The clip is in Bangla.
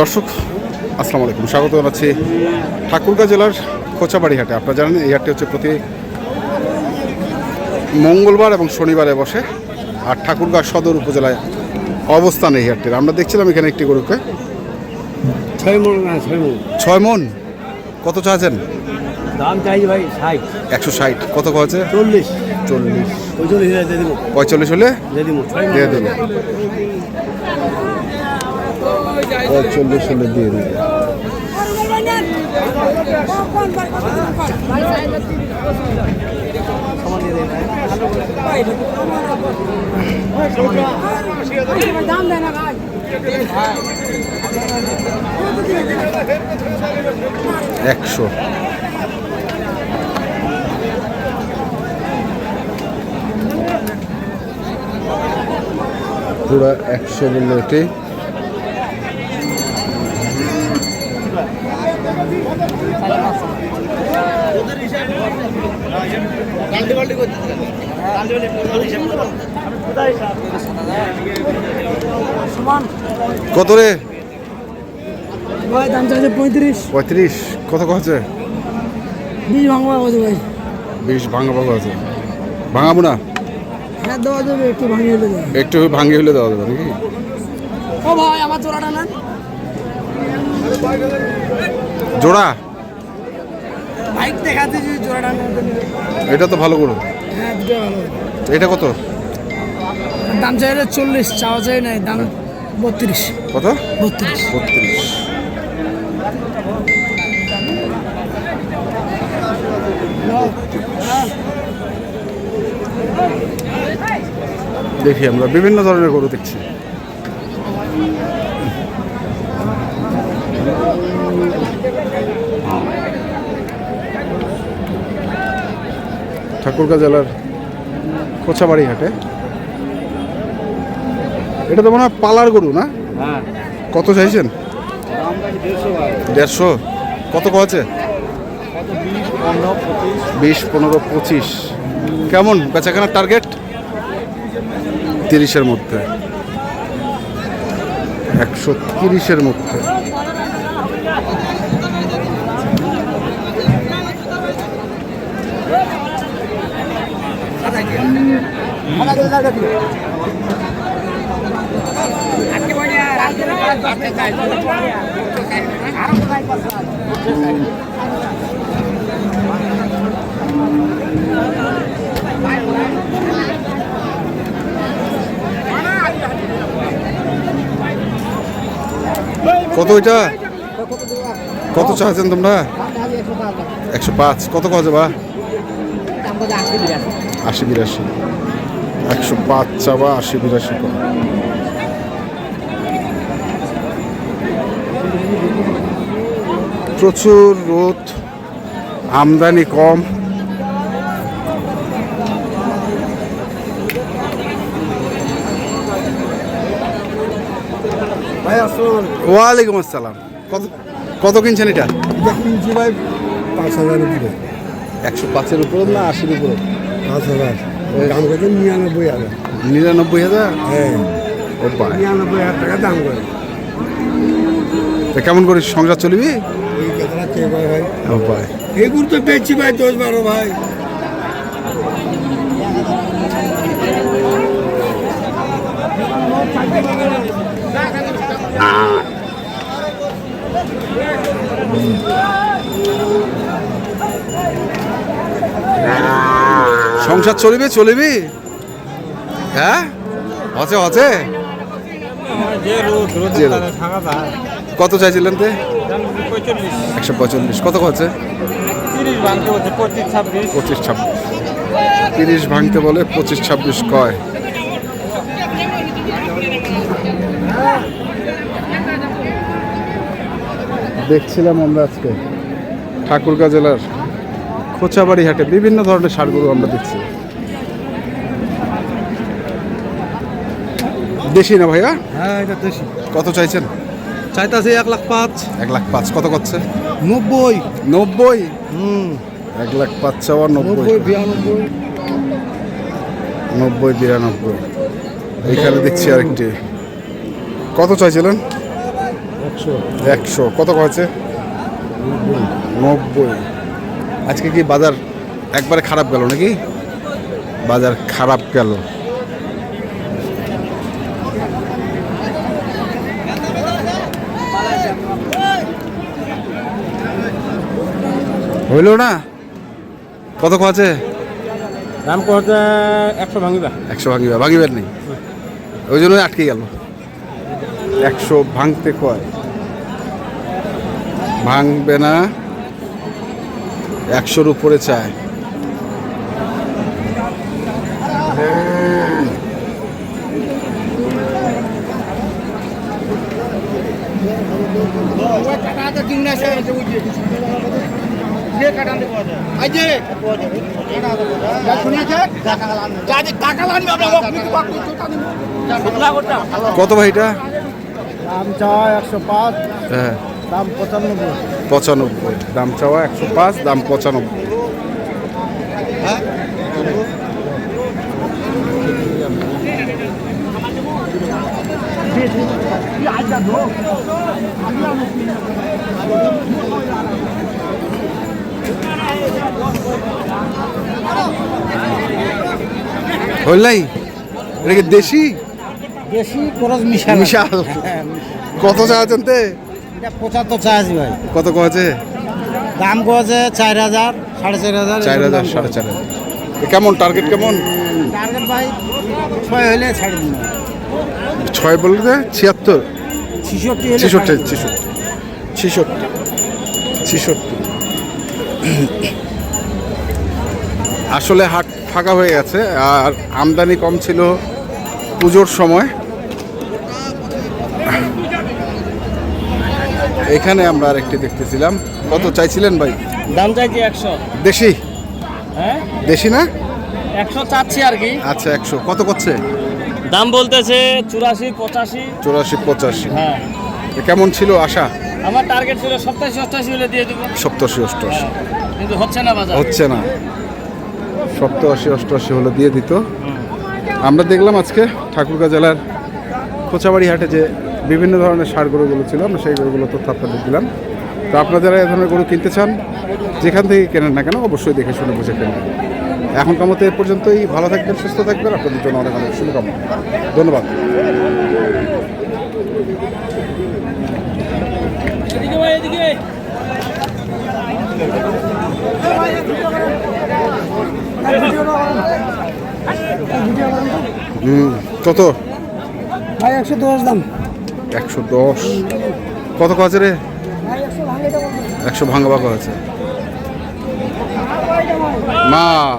দর্শক আসসালামু আলাইকুম স্বাগত জানাচ্ছি ঠাকুরগাঁ জেলার খোঁচাবাড়ি হাটে আপনারা জানেন এই হাটটি হচ্ছে প্রতি মঙ্গলবার এবং শনিবারে বসে। আর ঠাকুরগাঁ সদর উপজেলায় অবস্থান এই হাটটির। আমরা দেখছিলাম এখানে একটি গরুকে। ছয় মন ছয় মন। কত চাচ্ছেন দাম চাইছি ভাই ষাট। একশো ষাট। কত হচ্ছে চল্লিশ। চল্লিশ। পঁয়তাল্লিশ হলে দিয়ে দেবো। দেবে হলে দিয়ে দেবে। একশো। পুরো একশো বলল এটি কত রে? ভাই দাম চাইছে পঁয়ত্রিশ। পঁয়ত্রিশ কত আছে? বিশ ভাঙবা কত ভাই? বিশ ভাঙা ভাঙা আছে। ভাঙাবো না? হ্যাঁ দেওয়া যাবে একটু ভাঙিয়ে দেবে একটু ভাঙিয়ে হলে দেওয়া যাবে নাকি? ও ভাই আমার জোড়াটা নেন। জোড়া? বাইক দেখাতে যদি জোড়াটা এটা তো ভালো করো হ্যাঁ দুটো ভালো। এটা কত? দাম চাইলে চল্লিশ চাওয়া চাই নাই দাম বত্রিশ। কত? বত্রিশ। বত্রিশ। দেখি আমরা বিভিন্ন ধরনের গরু দেখছি। ঠাকুরগাঁ জেলার কোচাবাড়ি হাটে এটা তো মনে হয় পালার গরু না? হ্যাঁ। কত চাইছেন? দেড়শো। কত আছে বিশ পনেরো পঁচিশ। বিশ পনেরো পঁচিশ কেমন? বেচাকেনার টার্গেট তিরিশের মধ্যে। একশো তিরিশের মধ্যে। কত ওইটা? কত চাচ্ছেন তোমরা? একশো পাঁচ। কত কছে বা আশি বিরাশি। একশো পাঁচ চাবা আশি বিরাশি প্রচুর রোদ আমদানি কম। ওয়ালাইকুম আসসালাম। কত কত কিনছেন এটা? কিনছি ভাই পাঁচ হাজার উপরে। একশো পাঁচের উপরে না আশির উপরে? পাঁচ হাজার। দাম কত নিরানব্বই হাজার। নিরানব্বই হাজার? হ্যাঁ। নিরানব্বই হাজার টাকা দাম করে কেমন করিস সংসার চলবি? এই কথাটা কে ভাই ভাই ও ভাই এগুলো তো বেচছি ভাই দশ বারো ভাই। সংসার চলবি চলবি? হ্যাঁ? আছে আছে কত চাইছিলেন তে? একশো পঁয়তাল্লিশ। কত আছে হচ্ছে পঁচিশ ছাব্বিশ। পঁচিশ ছাব্বিশ। তিরিশ ভাঙতে বলে পঁচিশ ছাব্বিশ কয়? দেখছিলাম আমরা আজকে। ঠাকুরগাঁ জেলার খোঁচাবাড়ি হাটে বিভিন্ন ধরনের সারগুলো আমরা দেখছি। দেশি না ভাইয়া? হ্যাঁ এটা দেশি। কত চাইছেন? চাইতাছে এক লাখ পাঁচ। এক লাখ পাঁচ কত করছে? নব্বই। নব্বই? হুম। এক লাখ পাঁচ চাওয়া নব্বই। নব্বই বিরানব্বই। নব্বই বিরানব্বই। এইখানে দেখছি আরেকটি। কত চাইছিলেন? একশো। একশো। কত হয়েছে নব্বই। আজকে কি বাজার একবারে খারাপ গেল নাকি? বাজার খারাপ গেল। হইল না? কত আছে? দাম করতে একশো ভাঙিবা। একশো ভাঙিবা ভাঙিবার নেই। ওই জন্যই আটকে গেল। একশো ভাঙতে কয় ভাঙবে না একশোর উপরে চায়। কত ভাই এটা? দাম চাওয়া একশো পাঁচ হ্যাঁ। দাম পঁচানব্বই। পঁচানব্বই। দাম চাওয়া একশো পাঁচ দাম পঁচানব্বই। হইলাই এটা কি দেশি? বেশি খরচ মিশা বিশাল কত চাচ্ছেন তে? এটা পঁচাত্তর চাই আছি ভাই। কত কছে দাম কছে চার হাজার সাড়ে চার হাজার চার হাজার সাড়ে চার হাজার। কেমন টার্গেট কেমন? টার্গেট ভাই ছয় হলে ছাড়ি দিন। ছয় বলতে ছিয়াত্তর? ছিষট্টি ছেষট্টি। ছেষট্টি। ছেষট্টি। ছেষট্টি। আসলে হাট ফাঁকা হয়ে গেছে আর আমদানি কম ছিল পুজোর সময়। এখানে আমরা আরেকটি দেখতেছিলাম। কত চাইছিলেন ভাই? দাম চাইছি একশো। দেশি? হ্যাঁ? দেশি না? একশো চাচ্ছি আর কি। আচ্ছা একশো। কত করছে? দাম বলতেছে চুরাশি পঁচাশি। চুরাশি পঁচাশি। হ্যাঁ। কেমন ছিল আশা? আমার টার্গেট ছিল সপ্তাশি অষ্টাশি হলে দিয়ে দেবো। সপ্তাশি অষ্টআশি কিন্তু হচ্ছে না বাজার। হচ্ছে না। সপ্তাশি অষ্টআশি হলো দিয়ে দিত। আমরা দেখলাম আজকে ঠাকুরগাঁ জেলার খোঁচাবাড়ি হাটে যে বিভিন্ন ধরনের সার গরুগুলো ছিল, আমরা সেই গরুগুলো তথ্য আপনাদের দিলাম। তো আপনারা যারা এ ধরনের গরু কিনতে চান, যেখান থেকে কেনেন না কেন অবশ্যই দেখে শুনে বুঝে কেনেন এখনকার মতো এ পর্যন্তই, ভালো থাকবেন, সুস্থ থাকবেন, আপনাদের জন্য অনেক অনেক শুভকামনা। ধন্যবাদ। এদিকে হুম কত? ভাই একশো দশ দাম। একশো দশ। কত কাছে রে? একশো ভাঙা বাঁকা আছে। মাল।